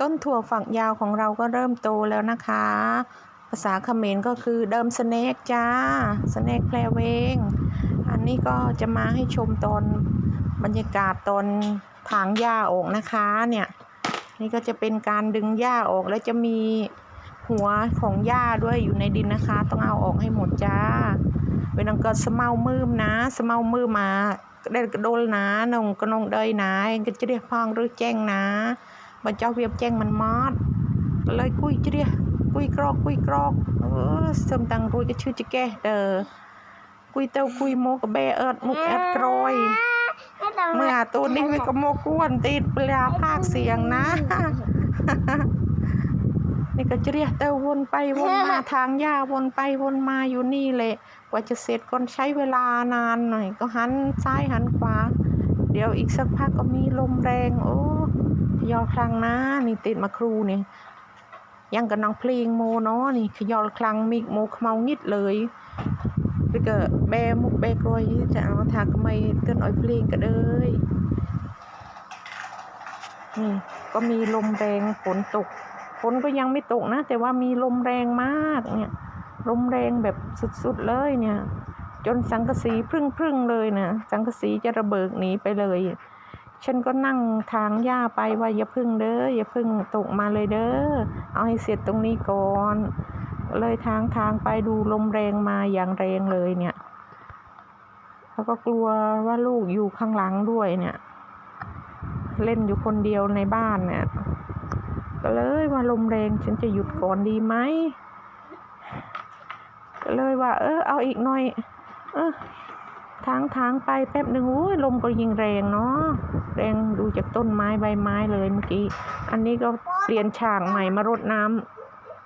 ต้นถั่วฝักยาวของเราก็เริ่มโตแล้วนะคะ ภาษาเขมรก็คือเดิมสเนกจ้าสเนกแพรเวง อันนี้ก็จะมาให้ชมตอนบรรยากาศตอนถางหญ้าออกนะคะเนี่ยนี่ก็จะเป็นการดึงหญ้าออกแล้วจะมีหัวของหญ้าด้วยอยู่ในดินนะคะ ต้องเอาออกให้หมดจ้าเวลาก็สมามืมนะสมามืมมาได้กระโดลนะนงกระนงเดยนะก็จะเรียกพองหรือแจ้งนะ บัเจ้าเวียบแจ้งมันมอดเลยคุยเรียกุยกรอกคุยกรอกเออสมตังรุยก็ชื่อจะแกเด้อคุยเต้าคุยโมกระเบเอิดมุกเอิดกรอยเมื่อตัวนี้มันก็โมกวนติดปลาภาคเสียงนะ นี่ก็จะเรียกเต้าวนไปวนมาทางหญ้าวนไปวนมาอยู่นี่แหละกว่าจะเสร็จก็ใช้เวลานานหน่อย ก็หันซ้ายหันขวา เดี๋ยวอีกสักพักก็มีลมแรง โอ้ ยอคลังนะนี่ติดมาครูนี่ยังกับน้องเพลงโมเนาะนี่ขยอคลังมีโมขมางิดเลยแล้วก็แบมุกแบกรอยจะเอาทากไม่เตือนอ้อยเพลงก็เลยนี่ก็มีลมแรงฝนตกฝนก็ยังไม่ตกนะ แต่ว่ามีลมแรงมากเนี่ย ลมแรงแบบสุดๆเลยเนี่ย จนสังกะสีพึ่งๆเลยนะสังกะสีจะระเบิดหนีไปเลย ฉันก็นั่งทางหญ้าไปว่าอย่าพึ่งเด้ออย่าพึ่งตกมาเลยเด้อเอาให้เสร็จตรงนี้ก่อน เลยทางทางไปดูลมแรงมาอย่างแรงเลยเนี่ย แล้วก็กลัวว่าลูกอยู่ข้างหลังด้วยเนี่ย เล่นอยู่คนเดียวในบ้านเนี่ยก็เลยว่าลมแรงฉันจะหยุดก่อนดีไหมก็เลยว่า เออเอาอีกหน่อย เออ ทางทางไปแป๊บหนึ่งอุ้ยลมก็ยิงแรงเนาะแรงดูจากต้นไม้ใบไม้เลยเมื่อกี้ อันนี้ก็เปลี่ยนฉากใหม่มารดน้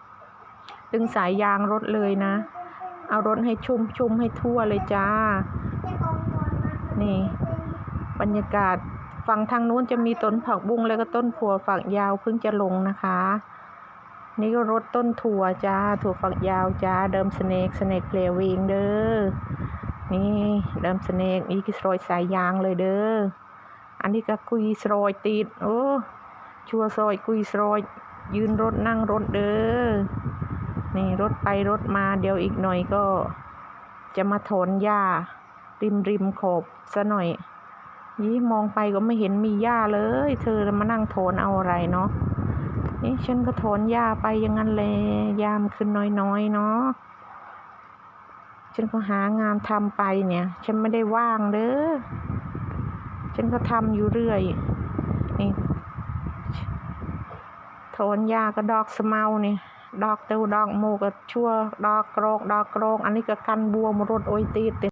ำดึงสายยางรถเลยนะ เอารถให้ชุ่มชุ่มให้ทั่วเลยจ้า นี่ บรรยากาศฝั่งทางนู้นจะมีต้นผักบุ้งแล้วก็ต้นถั่วฝักยาวเพิ่งจะลงนะคะ นี่ก็รถต้นถั่วจ้า ถั่วฝักยาวจ้า เดิมสเนกสเนกเพลวิงเด้อ นี่เดิมสเนกนี่คือสโรยสายยางเลยเด้ออันนี้ก็คุยสโรยติดโอ้ชัวร์ซอยคุยสโรยยืนรถนั่งรถเด้อนี่รถไปรถมาเดี๋ยวอีกหน่อยก็จะมาถอนหญ้า ริมริมขอบซะหน่อยยี่มองไปก็ไม่เห็นมีหญ้าเลย เธอมานั่งโถนเอาอะไรเนาะนี่ฉันก็โถนหญ้าไปอย่างนั้นเลยยามขึ้นน้อยๆเนาะ ฉันก็หางานทำไปเนี่ย ฉันไม่ได้ว่างเด้อฉันก็ทำอยู่เรื่อย นี่ถอนยาก็ดอกสเมาเนี่ยดอกเต้าดอกโมกชั่ว ดอกโกรก ดอกโกรก อันนี้ก็กันบัวมรดโอยตีด